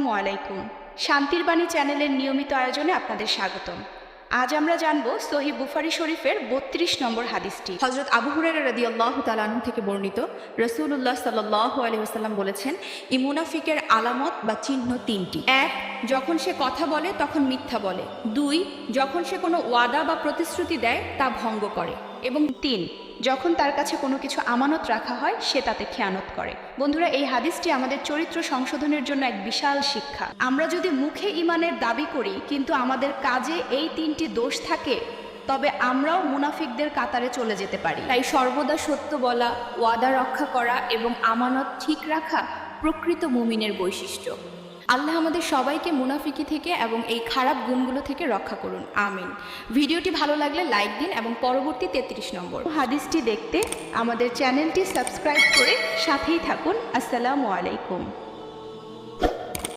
আসসালামু আলাইকুম। শান্তির বাণী চ্যানেলের নিয়মিত আয়োজনে আপনাদের স্বাগতম। আজ আমরা জানব সহি বুফারি শরীফের বত্রিশ নম্বর হাদিসটি। হজরত আবু হুরের রাদি আল্লাহ তালন থেকে বর্ণিত রসুল্লাহ সাল্লাহ আলহিহাস্লাম বলেছেন ইমুনাফিকের আলামত বা চিহ্ন তিনটি। এক যখন সে কথা বলে, তখন মিথ্যা বলে। দুই, যখন সে কোনো ওয়াদা বা প্রতিশ্রুতি দেয়, তা ভঙ্গ করে। এবং তিন, যখন তার কাছে কোনো কিছু আমানত রাখা হয়, সে তাতে খেয়ানত করে। বন্ধুরা, এই হাদিসটি আমাদের চরিত্র সংশোধনের জন্য এক বিশাল শিক্ষা। আমরা যদি মুখে ইমানের দাবি করি, কিন্তু আমাদের কাজে এই তিনটি দোষ থাকে, তবে আমরাও মুনাফিকদের কাতারে চলে যেতে পারি। তাই সর্বদা সত্য বলা, ওয়াদা রক্ষা করা এবং আমানত ঠিক রাখা প্রকৃত মুমিনের বৈশিষ্ট্য। আল্লাহ আমাদের সবাইকে মুনাফিকি থেকে এবং এই খারাপ গুণগুলো থেকে রক্ষা করুন। আমিন। ভিডিওটি ভালো লাগলে লাইক দিন এবং পরবর্তী তেত্রিশ নম্বর। হাদিসটি দেখতে আমাদের চ্যানেলটি সাবস্ক্রাইব করে সাথেই থাকুন। আসসালামু আলাইকুম।